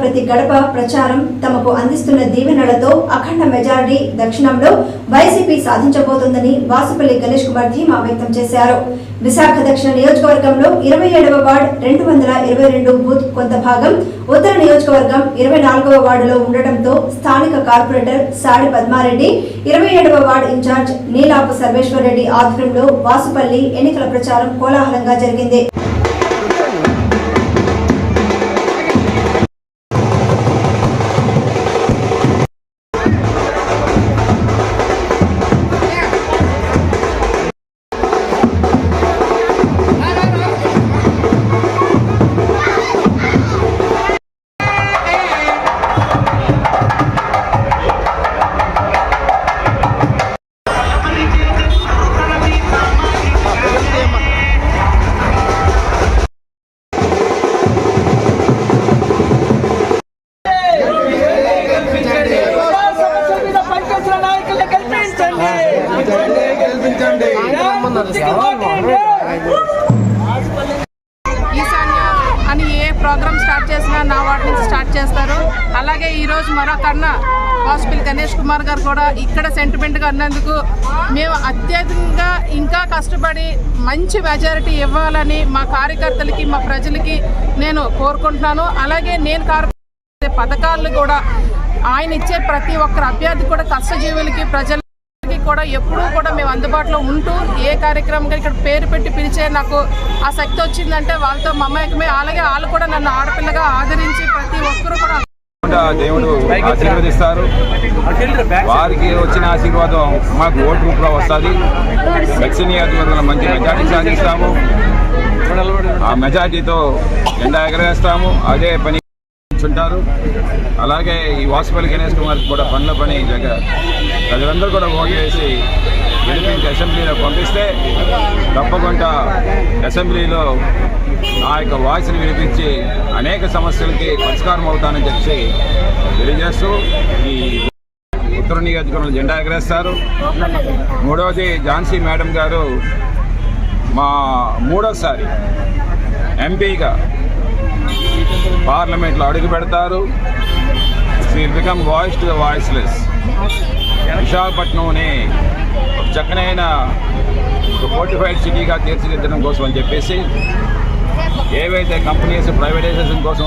ప్రతి గడప ప్రచారం తమకు అందిస్తున్న దీవెనలతో అఖండ మెజారిటీ దక్షిణంలో వైసీపీ సాధించబోతోందని వాసుపల్లి గణేష్ కుమార్ ధీమా వ్యక్తం చేశారు. విశాఖ దక్షిణ నియోజకవర్గంలో ఇరవై ఏడవ వార్డ్ రెండు వందల ఇరవై రెండు బూత్ కొంత భాగం ఉత్తర నియోజకవర్గం ఇరవై నాలుగవ వార్డులో ఉండటంతో స్థానిక కార్పొరేటర్ సాడి పద్మారెడ్డి ఇరవై ఏడవ వార్డు ఇన్ఛార్జ్ నీలాపు సర్వేశ్వర్ రెడ్డి ఆధ్వర్యంలో వాసుపల్లి ఎన్నికల ప్రచారం కోలాహలంగా జరిగింది. ఈశాన్య అని ఏ ప్రోగ్రామ్ స్టార్ట్ చేసినా నా వాటి నుంచి స్టార్ట్ చేస్తారు. అలాగే ఈరోజు మరొకన్న హాస్పిటల్ గణేష్ కుమార్ గారు కూడా ఇక్కడ సెంటిమెంట్గా ఉన్నందుకు మేము అత్యధికంగా ఇంకా కష్టపడి మంచి మెజారిటీ ఇవ్వాలని మా కార్యకర్తలకి మా ప్రజలకి నేను కోరుకుంటున్నాను. అలాగే నేను కారు పథకాలను కూడా ఆయన ఇచ్చే ప్రతి ఒక్కరు అభ్యర్థి కూడా కష్టజీవులకి ప్రజలు కూడా ఎప్పుడూ కూడా మేము అందుబాటులో ఉంటూ ఏ కార్యక్రమం ఇక్కడ పేరు పెట్టి పిలిచే నాకు ఆ శక్తి వచ్చిందంటే వాళ్ళతో మమ్మకమే అలాగే వాళ్ళు కూడా నన్ను ఆడపిల్లగా ఆదరించి ప్రతి ఒక్కరూ కూడా దేవుడు ఆశీర్వదిస్తారు. వారికి వచ్చిన ఆశీర్వాదం మాకు ఓటు రూపంలో వస్తుంది. దక్షిణ మంచి మెజార్టీ సాధిస్తాము. ఆ మెజార్టీతో ఎండా ఎగరేస్తాము. అదే పని ఉంటారు అలాగే ఈ వాసుపల్లి గణేష్ కుమార్ కూడా పనుల పని జగ ప్రజలందరూ కూడా ఓటు వేసి గెలిపించి అసెంబ్లీలో పంపిస్తే తప్పకుండా అసెంబ్లీలో నా యొక్క వాయిస్ని వినిపించి అనేక సమస్యలకి పరిష్కారం అవుతానని చెప్పి తెలియజేస్తూ ఈ ఉత్తర నియోజకవర్గంలో జెండా ఎగరేస్తారు. మూడవది ఝాన్సీ మేడం గారు మా మూడోసారి ఎంపీగా పార్లమెంట్లో అడుగు పెడతారు. Shri become voice to the voiceless విశాఖపట్నంని ఒక చక్కనైన ఫోర్టిఫైడ్ సిటీగా తీర్చిదిద్దడం కోసం అని చెప్పేసి ఏవైతే కంపెనీస్ ప్రైవేటైజేషన్ కోసం